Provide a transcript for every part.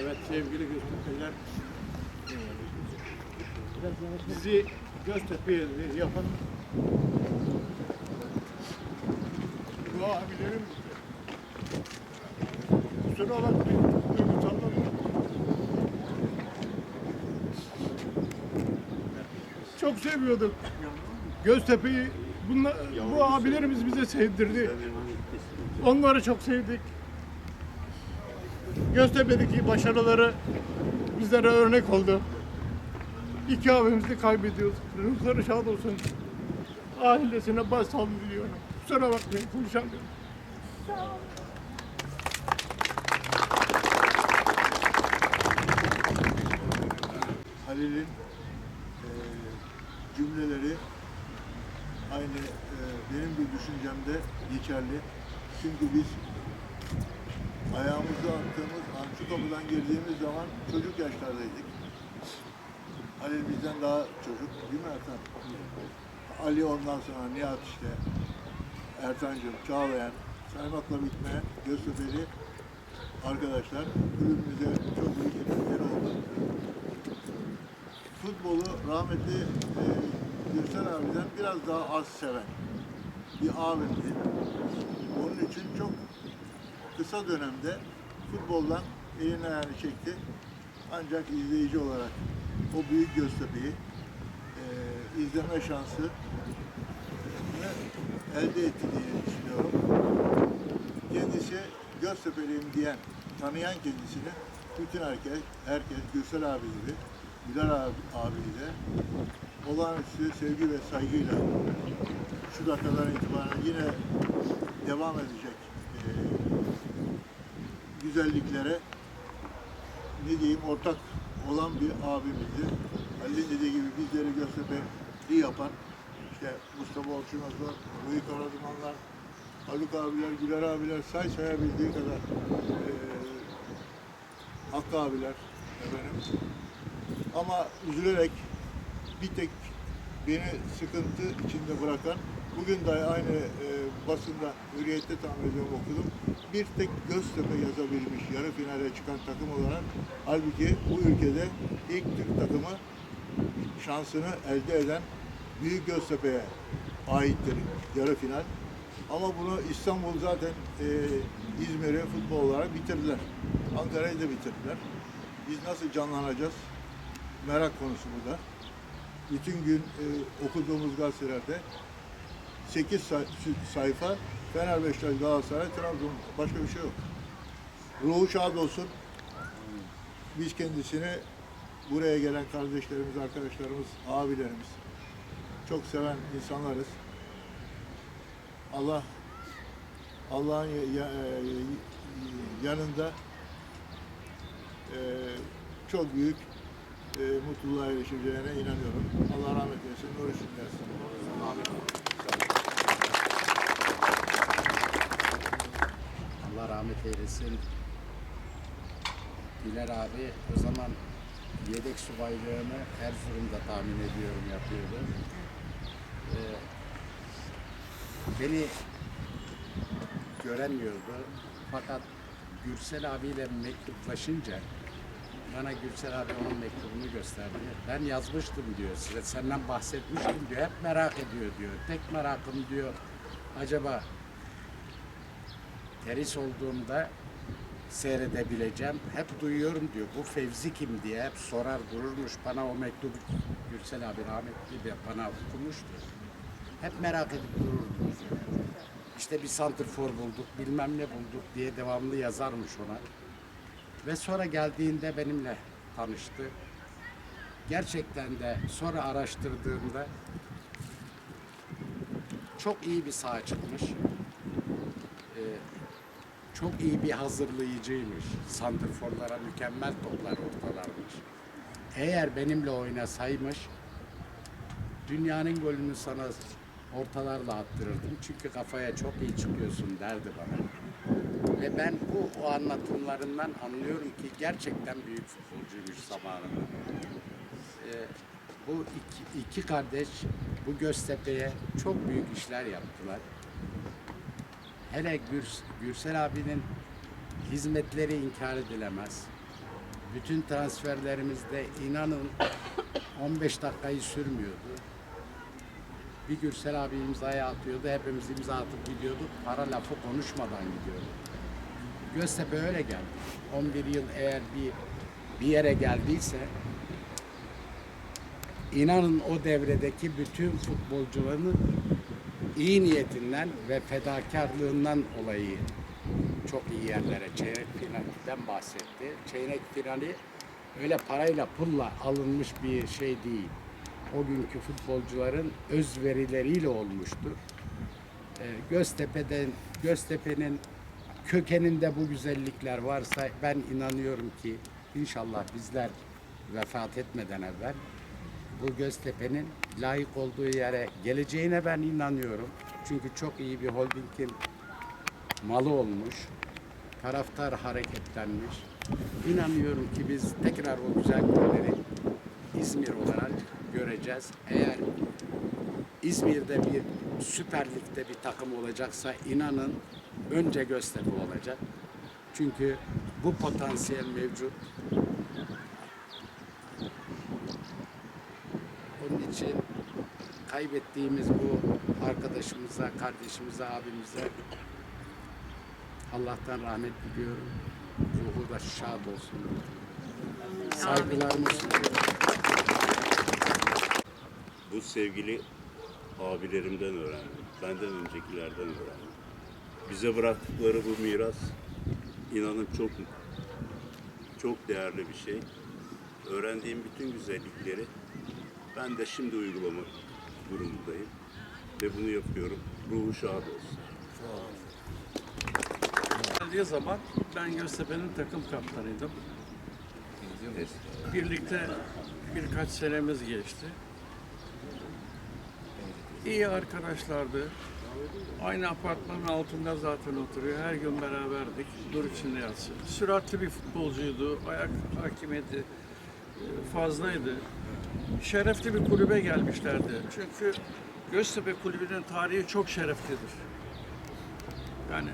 Evet sevgili Göztepe'liler. Bizi Göztepe'ye yapan bu abilerim kusura bakmayın duygusallar. Çok seviyorduk. Göztepe'yi bunlar, bu abilerimiz bize sevdirdi. Onları çok sevdik. Göztepe'deki başarıları bizlere örnek oldu. İki abimizi kaybediyoruz. Ruhları şad olsun. Ailesine başsağlığı diliyorum. Kusura bakmayın konuşamıyorum. Halil'in e, cümleleri aynı e, benim bir düşüncemde geçerli. Çünkü biz ayağımızı attığımız an kapıdan girdiğimiz zaman çocuk yaşlardaydık. Halil bizden daha çocuk değil mi Ertan? Ali ondan sonra Nihat işte, Ertan'cığım, Çağlayan, saymakla bitmeyen Göztepe'li arkadaşlar kulübümüze çok büyük hizmetleri oldu futbolu rahmetli e, Gürsel abiden biraz daha az seven bir abimdi. Onun için çok kısa dönemde futboldan elini ayağını çekti. Ancak izleyici olarak o büyük Göztepe'yi e, izleme şansı elde etti diye düşünüyorum. Kendisi Göztepe'liyim diyen, tanıyan kendisini bütün herkes, herkes Gürsel abi gibi, Güler abi, abiyi de olağanüstü sevgi ve saygıyla şu dakikadan itibaren yine devam edecek güzelliklere ne diyeyim ortak olan bir abimizdi. Halil'in dediği gibi bizleri Göztepe'li yapan işte Mustafa Orçunozlar, Ruhi Karadumanlar, Haluk abiler, Güler abiler say sayabildiği kadar e, Hakkı abiler efendim. Ama üzülerek bir tek beni sıkıntı içinde bırakan bugün de aynı e, basında Hürriyet'te tahmin ediyorum okudum. Bir tek Göztepe yazabilmiş yarı finale çıkan takım olarak halbuki bu ülkede ilk Türk takımı şansını elde eden Büyük Göztepe'ye aittir yarı final. Ama bunu İstanbul zaten e, İzmir'i futbol olarak bitirdiler. Ankara'yı da bitirdiler. Biz nasıl canlanacağız? Merak konusu bu. Bütün gün e, okuduğumuz gazetelerde 8 say- sayfa Fener, Beşiktaş, Galatasaray, Trabzon. Başka bir şey yok. Ruhu şad olsun. Biz kendisini buraya gelen kardeşlerimiz, arkadaşlarımız, abilerimiz çok seven insanlarız. Allah Allah'ın e, yanında e, çok büyük e, mutluluğa erişeceğine inanıyorum. Allah rahmet eylesin, yatsın. Amin. Rahmet eylesin. Güler abi o zaman yedek subaylığını Erzurum'da tahmin ediyorum yapıyordu. Ee, beni göremiyordu. Fakat Gürsel abiyle mektuplaşınca bana Gürsel abi onun mektubunu gösterdi. Ben yazmıştım diyor size, senden bahsetmiştim diyor. Hep merak ediyor diyor. Tek merakım diyor. Acaba teris olduğumda seyredebileceğim. Hep duyuyorum diyor. Bu Fevzi kim diye hep sorar dururmuş. Bana o mektubu Gürsel abi rahmetli de bana okumuştu. Hep merak edip dururdum. İşte bir santrfor bulduk, bilmem ne bulduk diye devamlı yazarmış ona. Ve sonra geldiğinde benimle tanıştı. Gerçekten de sonra araştırdığımda çok iyi bir saha çıkmış. Ee, çok iyi bir hazırlayıcıymış. Santrforlara mükemmel toplar ortalarmış. Eğer benimle oynasaymış dünyanın golünü sana ortalarla attırırdım. Çünkü kafaya çok iyi çıkıyorsun derdi bana. Ve ben bu o anlatımlarından anlıyorum ki gerçekten büyük futbolcuymuş zamanında. Ee, bu iki, iki kardeş bu Göztepe'ye çok büyük işler yaptılar. Hele Gürs, Gürsel abinin hizmetleri inkar edilemez. Bütün transferlerimizde inanın 15 dakikayı sürmüyordu. Bir Gürsel abi imzayı atıyordu, hepimiz imza atıp gidiyorduk. Para lafı konuşmadan gidiyorduk. Göztepe öyle geldi. 11 yıl eğer bir bir yere geldiyse inanın o devredeki bütün futbolcuların iyi niyetinden ve fedakarlığından olayı çok iyi yerlere çeyrek finalden bahsetti. Çeyrek finali öyle parayla pulla alınmış bir şey değil. O günkü futbolcuların özverileriyle olmuştur. Ee, Göztepe'den Göztepe'nin kökeninde bu güzellikler varsa ben inanıyorum ki inşallah bizler vefat etmeden evvel bu Göztepe'nin layık olduğu yere geleceğine ben inanıyorum. Çünkü çok iyi bir holdingin malı olmuş. Taraftar hareketlenmiş. İnanıyorum ki biz tekrar o güzel günleri İzmir olarak göreceğiz. Eğer İzmir'de bir Süper Lig'de bir takım olacaksa inanın önce Göztepe olacak. Çünkü bu potansiyel mevcut. Onun için kaybettiğimiz bu arkadaşımıza, kardeşimize, abimize Allah'tan rahmet diliyorum. Ruhu da şad olsun. Saygılarımı sunuyorum. Bu sevgili abilerimden öğrendim. Benden öncekilerden öğrendim. Bize bıraktıkları bu miras inanın çok çok değerli bir şey. Öğrendiğim bütün güzellikleri ben de şimdi uygulamak durumundayım. Ve bunu yapıyorum. Ruhu şad olsun. Geldiği zaman ben Göztepe'nin takım kaptanıydım. Birlikte birkaç senemiz geçti. İyi arkadaşlardı. Aynı apartmanın altında zaten oturuyor. Her gün beraberdik. Dur içinde yatsın. Süratli bir futbolcuydu. Ayak hakimiyeti e, fazlaydı. Şerefli bir kulübe gelmişlerdi. Çünkü Göztepe kulübünün tarihi çok şereflidir. Yani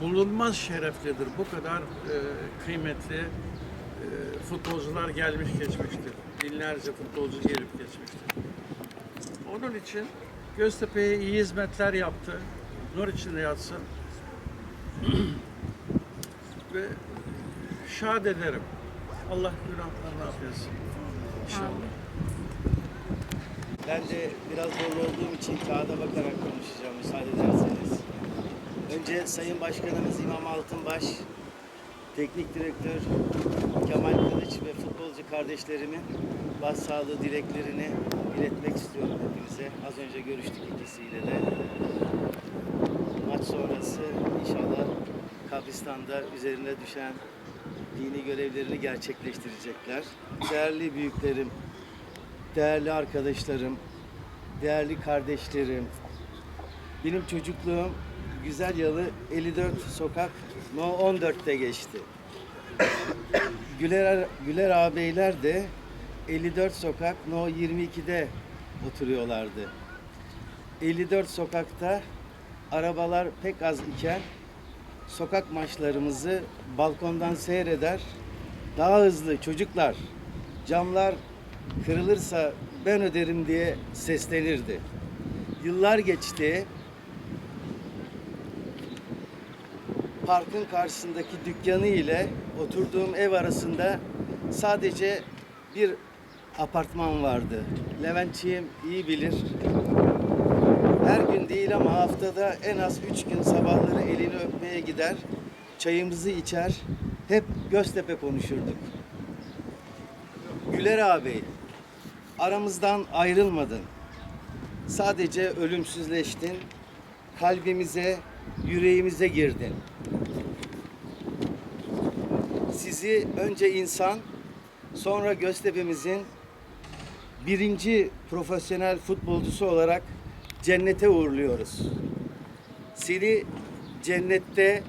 bulunmaz şereflidir. Bu kadar e, kıymetli e, futbolcular gelmiş geçmiştir. Binlerce futbolcu gelip geçmiştir. Onun için Göztepe'ye iyi hizmetler yaptı. Nur içinde yatsın. Ve şad ederim. Allah günahlarını affetsin. İnşallah. Ben de biraz zorlu olduğum için kağıda bakarak konuşacağım müsaade ederseniz. Önce Sayın Başkanımız İmam Altınbaş, Teknik Direktör Kemal Kılıç ve futbolcu kardeşlerimin başsağlığı dileklerini iletmek istiyorum hepinize. Az önce görüştük ikisiyle de. Maç sonrası inşallah kabristan'da üzerine düşen dini görevlerini gerçekleştirecekler. Değerli büyüklerim, değerli arkadaşlarım, değerli kardeşlerim. Benim çocukluğum Güzel Yalı 54 sokak No 14'te geçti. Güler, Güler ağabeyler de 54 sokak No 22'de oturuyorlardı. 54 sokakta arabalar pek az iken sokak maçlarımızı balkondan seyreder. Daha hızlı çocuklar camlar kırılırsa ben öderim diye seslenirdi. Yıllar geçti. Parkın karşısındaki dükkanı ile oturduğum ev arasında sadece bir apartman vardı. Leventçiğim iyi bilir. Her gün değil ama haftada en az üç gün sabahları elini öpmeye gider, çayımızı içer, hep Göztepe konuşurduk. Güler ağabey, aramızdan ayrılmadın. Sadece ölümsüzleştin, kalbimize, yüreğimize girdin. Sizi önce insan, sonra Göztepe'mizin birinci profesyonel futbolcusu olarak cennete uğurluyoruz. Seni cennette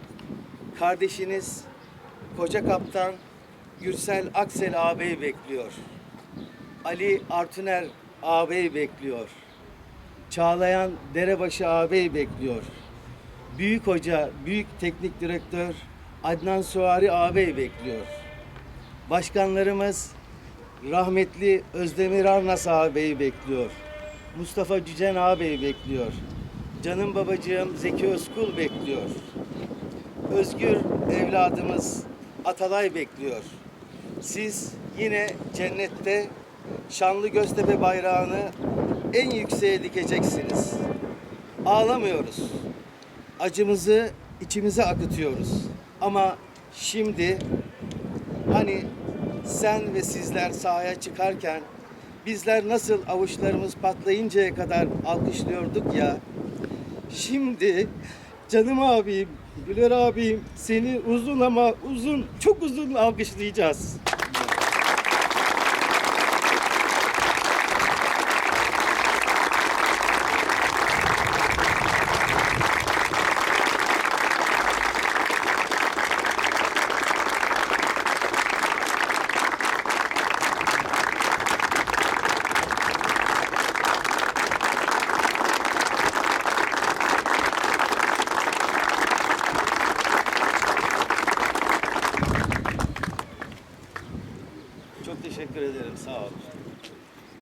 kardeşiniz koca kaptan Gürsel Aksel ağabey bekliyor. Ali Artuner ağabey bekliyor. Çağlayan Derebaşı ağabey bekliyor. Büyük hoca, büyük teknik direktör Adnan Suari ağabey bekliyor. Başkanlarımız rahmetli Özdemir Arnas ağabeyi bekliyor. Mustafa Cücen ağabeyi bekliyor. Canım babacığım Zeki Özkul bekliyor. Özgür evladımız Atalay bekliyor. Siz yine cennette şanlı Göztepe bayrağını en yükseğe dikeceksiniz. Ağlamıyoruz. Acımızı içimize akıtıyoruz. Ama şimdi hani sen ve sizler sahaya çıkarken bizler nasıl avuçlarımız patlayıncaya kadar alkışlıyorduk ya. Şimdi canım abim, Güler abim seni uzun ama uzun, çok uzun alkışlayacağız.